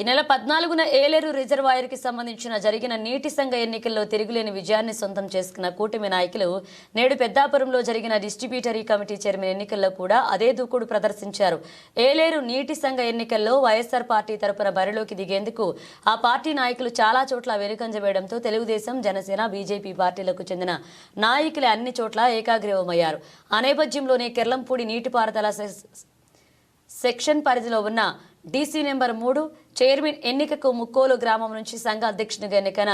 ఈ నెల పద్నాలుగున ఏలేరు రిజర్వాయర్కి సంబంధించిన జరిగిన నీటి సంఘ ఎన్నికల్లో తిరుగులేని విజయాన్ని సొంతం చేసుకున్న కూటమి నాయకులు నేడు పెద్దాపురంలో జరిగిన డిస్ట్రిబ్యూటరీ కమిటీ చైర్మన్ ఎన్నికల్లో కూడా అదే దూకుడు ప్రదర్శించారు. ఏలేరు నీటి సంఘ ఎన్నికల్లో వైఎస్ఆర్ పార్టీ తరపున బరిలోకి దిగేందుకు ఆ పార్టీ నాయకులు చాలా చోట్ల వెనుకంజ వేయడంతో తెలుగుదేశం జనసేన బీజేపీ పార్టీలకు చెందిన నాయకులే అన్ని చోట్ల ఏకాగ్రీవమయ్యారు. ఆ నేపథ్యంలోనే కెర్లంపూడి నీటిపారుదల సెక్షన్ పరిధిలో ఉన్న డీసీ నెంబర్ మూడు చైర్మన్ ఎన్నికకు ముక్కోలు గ్రామం నుంచి సంఘ అధ్యక్షునిగా ఎన్నికైన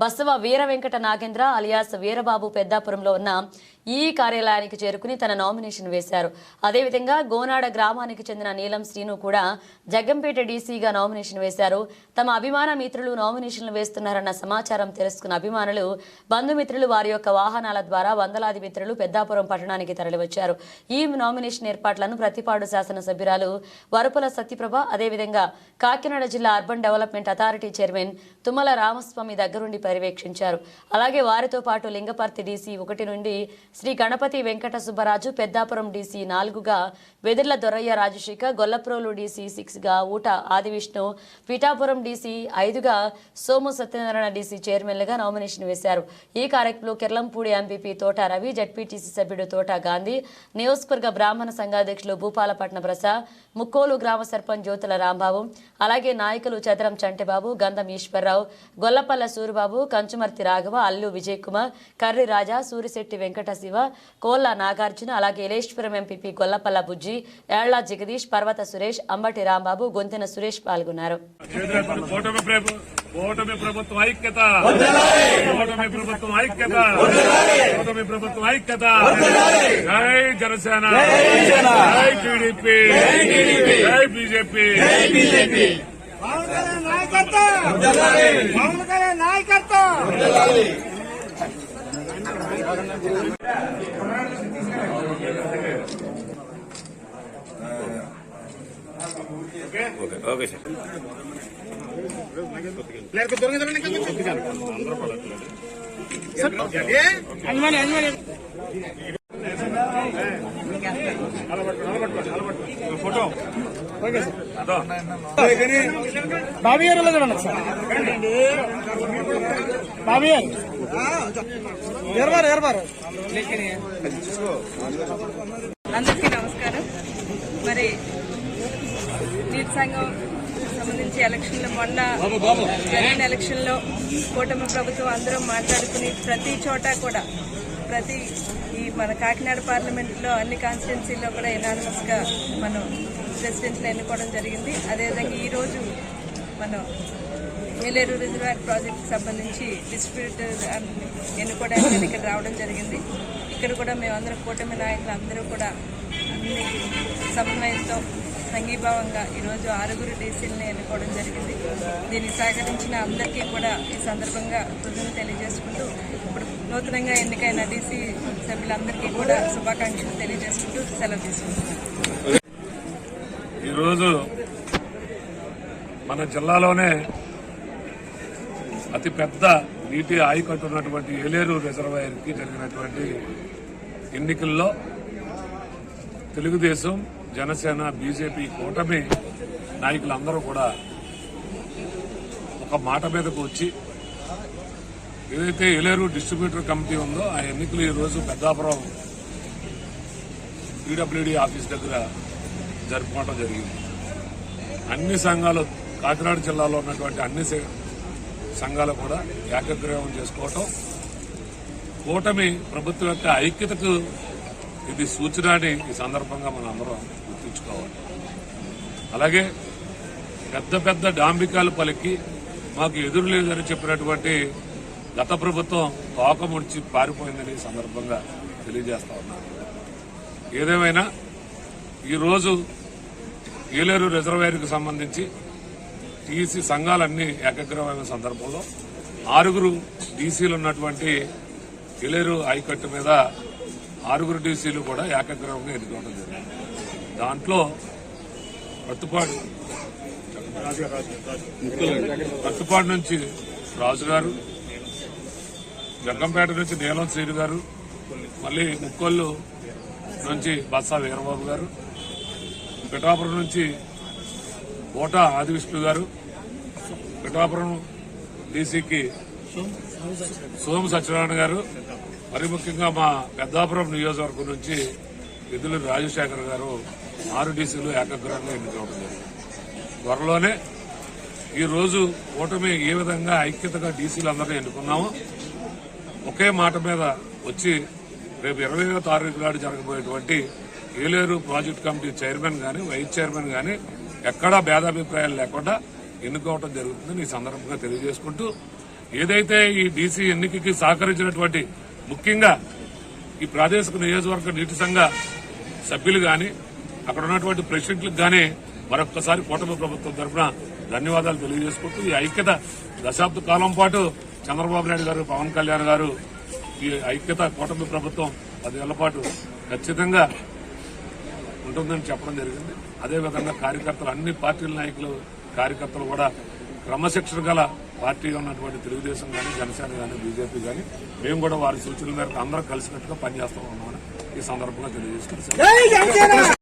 బసవ వీర వెంకట నాగేంద్ర అలియాస్ వీరబాబు పెద్దాపురంలో ఉన్న ఈ కార్యాలయానికి చేరుకుని తన నామినేషన్ వేశారు. అదేవిధంగా గోనాడ గ్రామానికి చెందిన నీలం శ్రీను కూడా జగ్గంపేట డీసీగా నామినేషన్ వేశారు. తమ అభిమాన మిత్రులు నామినేషన్లు వేస్తున్నారన్న సమాచారం తెలుసుకున్న అభిమానులు బంధుమిత్రులు వారి యొక్క వాహనాల ద్వారా వందలాది మిత్రులు పెద్దాపురం పట్టణానికి తరలివచ్చారు. ఈ నామినేషన్ ఏర్పాట్లను ప్రతిపాడు శాసనసభ్యురాలు వరపుల సత్యప్రభ అదేవిధంగా కాకినాడ జిల్లా urban development authority chairman Tummala Ramaswamy దగ్గరుండి పర్యవేక్షించారు. అలాగే వారితో పాటు లింగపర్తి డీసీ ఒకటి నుండి శ్రీ గణపతి వెంకట సుబ్బరాజు పెద్దాపురం డీసీ నాలుగుగా వెదిర్ల దొరయ్య రాజశేఖర్ గొల్లప్రోలు డీసీ సిక్స్గా ఊట ఆదివిష్ణు పిఠాపురం డీసీ ఐదుగా సోము సత్యనారాయణ డీసీ చైర్మన్లుగా నామినేషన్ వేశారు. ఈ కార్యక్రమంలో కిర్లంపూడి ఎంపీపీ తోట రవి జడ్పీటీసీ సభ్యుడు తోట గాంధీ నియోజకవర్గ బ్రాహ్మణ సంఘాధ్యక్షులు భూపాలపట్న ప్రసాద్ ముక్కోలు గ్రామ సర్పంచ్ జ్యోతుల రాంబాబు అలాగే అలాగే నాయకులు చదరం చంటిబాబు గంధం ఈశ్వరరావు గొల్లపల్ల సూరిబాబు కంచుమర్తి రాఘవ అల్లు విజయ్ కుమార్ కర్రి రాజా సూరిశెట్టి వెంకట శివ కోల్ల నాగార్జున అలాగే ఇలేశ్వరం ఎంపీపీ గొల్లపల్ల బుజ్జి ఏళ్ళ జగదీష్ పర్వత సురేష్ అంబటి రాంబాబు గొంతెన సురేష్ పాల్గొన్నారు. ఓటమి ప్రభుత్వం ఐక్యత. ఓటమి ప్రభుత్వం ఐక్యత. ఓటమి ప్రభుత్వం ఐక్యత. జై జనసేన. జై టీడీపీ. జై బీజేపీ. నాయకత్వం పవన్ కళ్యాణ్ నాయకత్వం ఓకే సార్. అన్మని అన్మని ఫోటో అదో బాబీ గారు చూడండి సార్ బాబీ గారు ఎరబారు ఎరబారు అందరికీ నమస్కారం. మరి నీటి సంఘం సంబంధించి ఎలక్షన్లో మొన్న జరిగిన ఎలక్షన్లో కూటమి ప్రభుత్వం అందరం మాట్లాడుకుని ప్రతి చోట కూడా ప్రతి మన కాకినాడ పార్లమెంట్లో అన్ని కాన్స్టిట్యున్సీలో కూడా ఎనానమస్గా మనం ప్రెసిడెంట్ని ఎన్నుకోవడం జరిగింది. అదేవిధంగా ఈరోజు మనం ఏలేరు రిజర్వాయర్ ప్రాజెక్ట్ సంబంధించి డిస్ట్రిబ్యూటర్ ఎన్నుకోవడానికి ఇక్కడ రావడం జరిగింది. ఇక్కడ కూడా మేమందరం కూటమి నాయకులు అందరూ కూడా అన్ని సమన్వయంతో సంఘీభావంగా ఈరోజు ఆరుగురు డీసీలని ఎన్నుకోవడం జరిగింది. దీనికి సహకరించిన అందరికీ కూడా ఈ సందర్భంగా కృతజ్ఞతలు తెలియజేసుకుంటూ ఇప్పుడు నూతనంగా ఎన్నికైన డీసీ సభ్యులందరికీ కూడా శుభాకాంక్షలు తెలియజేసుకుంటూ సెలవు తీసుకుంటున్నాను ఈరోజు మన జిల్లాలోనే అతి పెద్ద నీటి ఆయుకట్టు ఉన్నటువంటి ఏలేరు రిజర్వాయర్కి జరిగినటువంటి ఎన్నికల్లో తెలుగుదేశం జనసేన బీజేపీ కూటమి నాయకులందరూ కూడా ఒక మాట మీదకు వచ్చి ఏదైతే ఎలేరు డిస్ట్రిబ్యూటర్ కమిటీ ఉందో ఆ ఎన్నికలు ఈరోజు పెద్దాపురం పీడబ్ల్యూడి ఆఫీస్ దగ్గర జరుపుకోవడం జరిగింది. అన్ని సంఘాలు కాకినాడ జిల్లాలో ఉన్నటువంటి అన్ని సంఘాలు కూడా ఏకగ్రీవం చేసుకోవటం. కూటమి ప్రభుత్వం యొక్క ఐక్యతకు ఇది సూచన అని ఈ సందర్భంగా మనం అందరం గుర్తుంచుకోవాలి అలాగే పెద్ద పెద్ద డాంబికాలు పలికి మాకు ఎదురు లేదని చెప్పినటువంటి గత ప్రభుత్వం తోక ముడిచి పారిపోయిందని సందర్భంగా తెలియజేస్తా ఉన్నాను ఏదేమైనా ఈరోజు ఏలేరు రిజర్వాయర్కు సంబంధించి టీసీ సంఘాలన్నీ ఏకగ్రహమైన సందర్భంలో ఆరుగురు డీసీలు ఉన్నటువంటి ఏలేరు హైకట్టు మీద ఆరుగురు డీసీలు కూడా ఏకగ్రహంగా ఎదుర్కోవడం జరిగింది. దాంట్లో ప్రత్తుపాడు ప్రత్తుపాడు నుంచి రాజు గారు జగ్గంపేట నుంచి నీలం శ్రీను గారు మళ్ళీ ముక్కొల్లు నుంచి బత్సా వీరబాబు గారు పిఠాపురం నుంచి ఓట ఆదివిష్ణు గారు పిఠాపురం డీసీకి సోము సత్యనారాయణ గారు మరి ముఖ్యంగా మా పెద్దాపురం నియోజకవర్గం నుంచి విధులు రాజశేఖర్ గారు ఆరు డీసీలు ఏకగ్రహంగా ఎన్నికవడం జరిగింది. త్వరలోనే ఈ రోజు కూటమి ఏ విధంగా ఐక్యతగా డీసీలు అందరినీ ఎన్నుకున్నామో ఒకే మాట మీద వచ్చి రేపు ఇరవయో తారీఖు నాడు జరగబోయేటువంటి ఏలేరు ప్రాజెక్ట్ కమిటీ చైర్మన్ గాని వైస్ చైర్మన్ గాని ఎక్కడా భేదాభిప్రాయాలు లేకుండా ఎన్నుకోవటం జరుగుతుందని ఈ సందర్భంగా తెలియజేసుకుంటూ ఏదైతే ఈ డీసీ ఎన్నికకి సహకరించినటువంటి ముఖ్యంగా ఈ ప్రాదేశిక నియోజకవర్గ నీటి సంఘ సభ్యులు గాని అక్కడ ఉన్నటువంటి ప్రెసిడెంట్లకు గానే మరొక్కసారి కూటమి ప్రభుత్వం తరఫున ధన్యవాదాలు తెలియజేసుకుంటూ ఈ ఐక్యత దశాబ్ద కాలం పాటు చంద్రబాబు నాయుడు గారు పవన్ కళ్యాణ్ గారు ఈ ఐక్యత కూటమి ప్రభుత్వం పదేళ్ళ పాటు ఖచ్చితంగా ఉంటుందని చెప్పడం జరిగింది. అదేవిధంగా కార్యకర్తలు అన్ని పార్టీల నాయకులు కార్యకర్తలు కూడా క్రమశిక్షణ గల పార్టీ ఉన్నటువంటి తెలుగుదేశం కానీ జనసేన కానీ బీజేపీ కానీ మేము కూడా వారి సూచనల మేరకు అందరం కలిసినట్టుగా పనిచేస్తాం ఉన్నామని ఈ సందర్భంగా తెలియజేసుకుంటారు